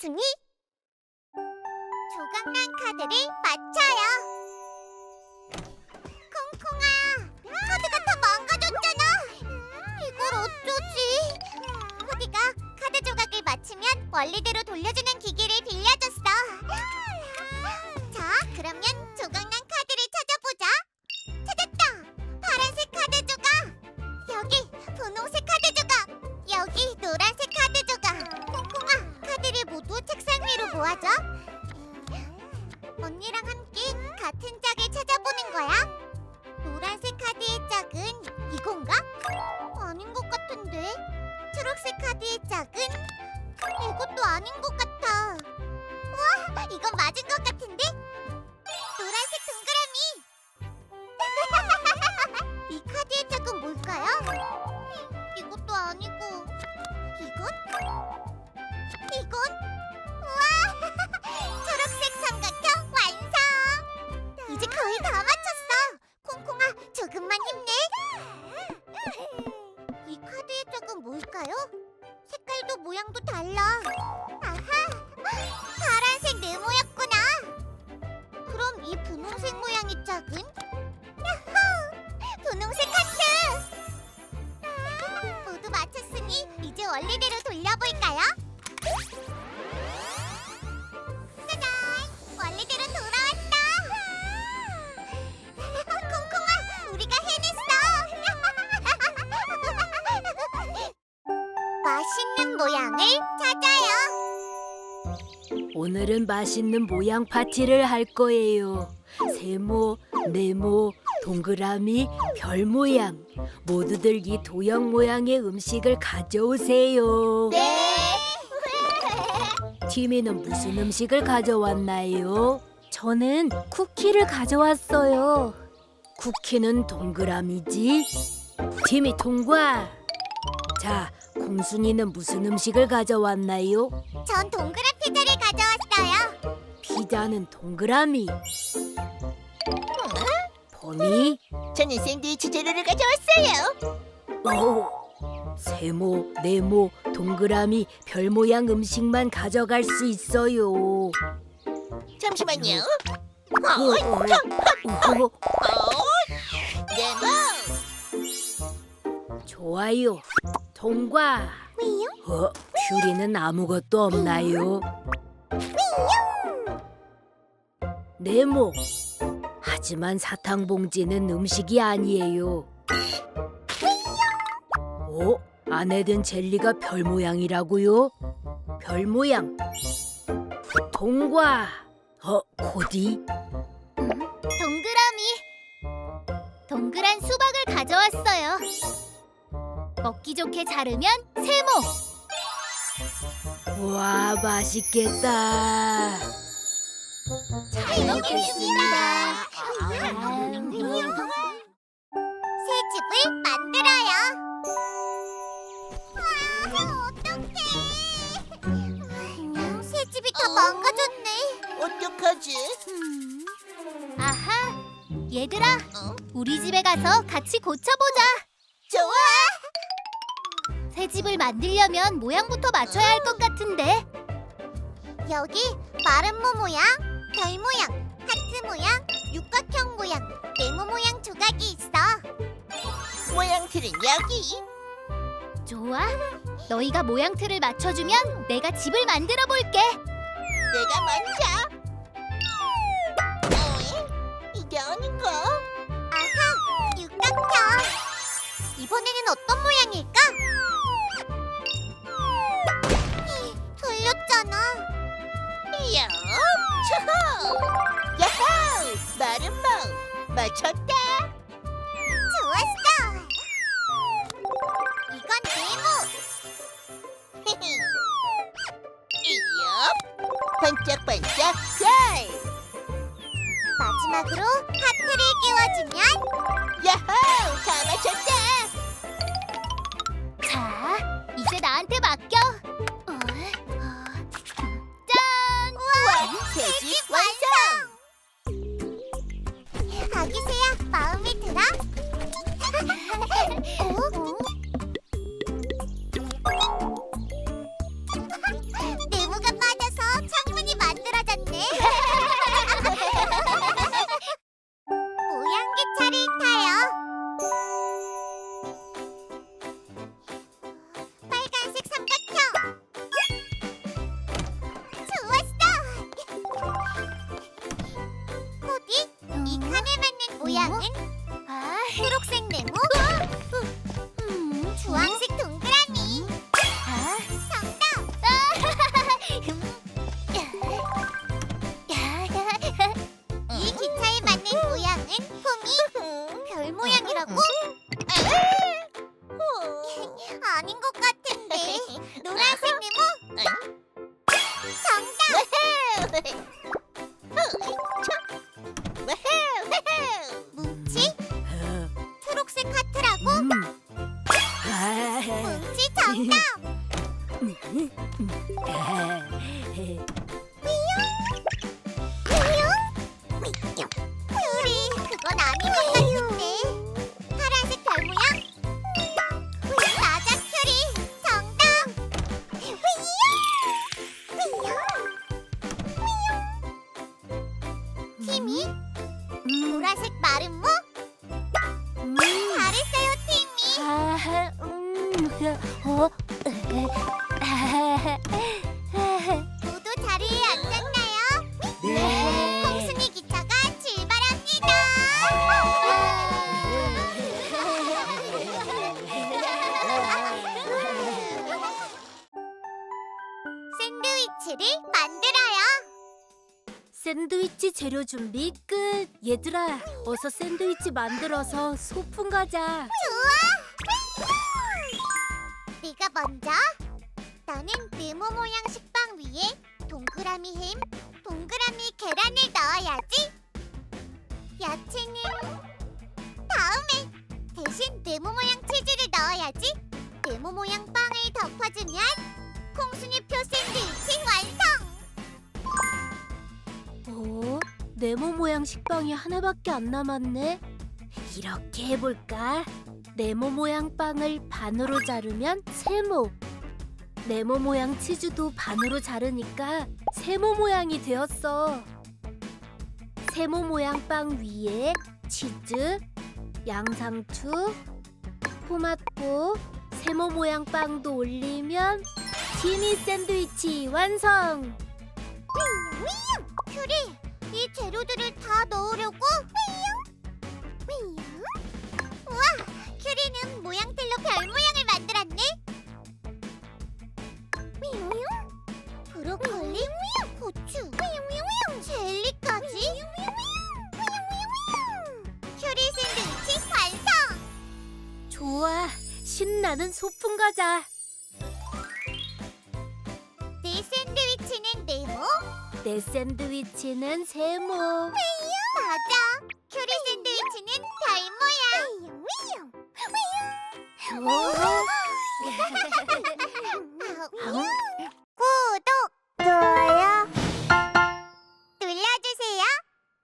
맞췄으니 조각난 카드를 맞춰요. 콩콩아, 카드가 다 망가졌잖아. 이걸 어쩌지? 코디가 카드 조각을 맞추면 원리대로 돌려주는 기기를 빌려줬어. 모아줘. 언니랑 함께 같은 짝을 찾아보는 거야. 노란색 카드의 짝은 이건가? 아닌 것 같은데. 초록색 카드의 짝은 이것도 아닌 것 같아. 와, 이건 맞은 것 같은데? 노란색 동그라미. 이 카드의 짝은 뭘까요? 이것도 아니고 이건? 분홍색 모양의 짝은? 야호! 분홍색 하트! 모두 맞췄으니 이제 원래대로 돌려볼까요? 짜잔! 원래대로 돌아왔다! 콩콩아, 우리가 해냈어! 맛있는 모양을. 오늘은 맛있는 모양 파티를 할 거예요. 세모, 네모, 동그라미, 별 모양. 모두들 이 도형 모양의 음식을 가져오세요. 네. 티미는 무슨 음식을 가져왔나요? 저는 쿠키를 가져왔어요. 쿠키는 동그라미지. 티미 통과. 자, 콩순이는 무슨 음식을 가져왔나요? 전 동그란 피자를 가져왔어요. 피자는 동그라미. 봄이 저는 샌드위치 재료를 가져왔어요. 오 세모, 네모, 동그라미, 별 모양 음식만 가져갈 수 있어요. 잠시만요. 어, 어, 어, 어, 어, 네모. 좋아요. 통과. 왜요? 어, 퓨리는 아무것도 없나요? 네모. 하지만 사탕 봉지는 음식이 아니에요. 어? 안에 든 젤리가 별 모양이라고요? 별 모양. 통과. 어, 코디? 동그라미. 동그란 수박을 가져왔어요. 먹기 좋게 자르면 세모. 와, 맛있겠다. 잘 먹겠습니다. 새 집을 만들어요. 아, 어떡해. 새 집이 다 어? 망가졌네. 어떡하지? 아하, 얘들아, 어? 우리 집에 가서 같이 고쳐보자. 좋아. 새 집을 만들려면 모양부터 맞춰야 할 것 같은데. 여기 마름모 모양, 별 모양, 하트 모양, 육각형 모양, 네모 모양 조각이 있어. 모양틀은 여기. 좋아. 너희가 모양 틀을 맞춰주면 내가 집을 만들어 볼게. 내가 먼저. 초호. 야호! 마른 멍. 맞췄다. 좋았어. 이건 네모. 이엽. 반짝반짝 별. 마지막으로 하트를 끼워주면 야호! 다 맞췄다. 아기새야, 마음에 하얀 아, 초록색 네모? 음, 주황색 동그라미? 아, 정답! 음. 이 기차에 맞는 모양은 폼이? 별 모양이라고? 초록색 하트라고? 뭉치 정답! 미용? 미용? 우리 그건 아닌 것 같은데 어? 모두 자리에 앉았나요? 네. 콩순이 기차가 출발합니다. 샌드위치를 만들어요. 샌드위치 재료 준비 끝. 얘들아, 어서 샌드위치 만들어서 소풍 가자. 네가 먼저. 나는 네모 모양 식빵 위에 동그라미 햄, 동그라미 계란을 넣어야지. 야채는 다음에 대신 네모 모양 치즈를 넣어야지. 네모 모양 빵을 덮어주면 콩순이표 샌드위치 완성. 어? 네모 모양 식빵이 하나밖에 안 남았네. 이렇게 해볼까? 네모 모양 빵을 반으로 자르면 세모. 네모 모양 치즈도 반으로 자르니까 세모 모양이 되었어. 세모 모양 빵 위에 치즈, 양상추, 토마토, 세모 모양 빵도 올리면 티니 샌드위치 완성! 나는 소풍 가자. 내 샌드위치는 네모. 내 샌드위치는 세모. 맞아. 큐리 샌드위치는 별 모양. 오,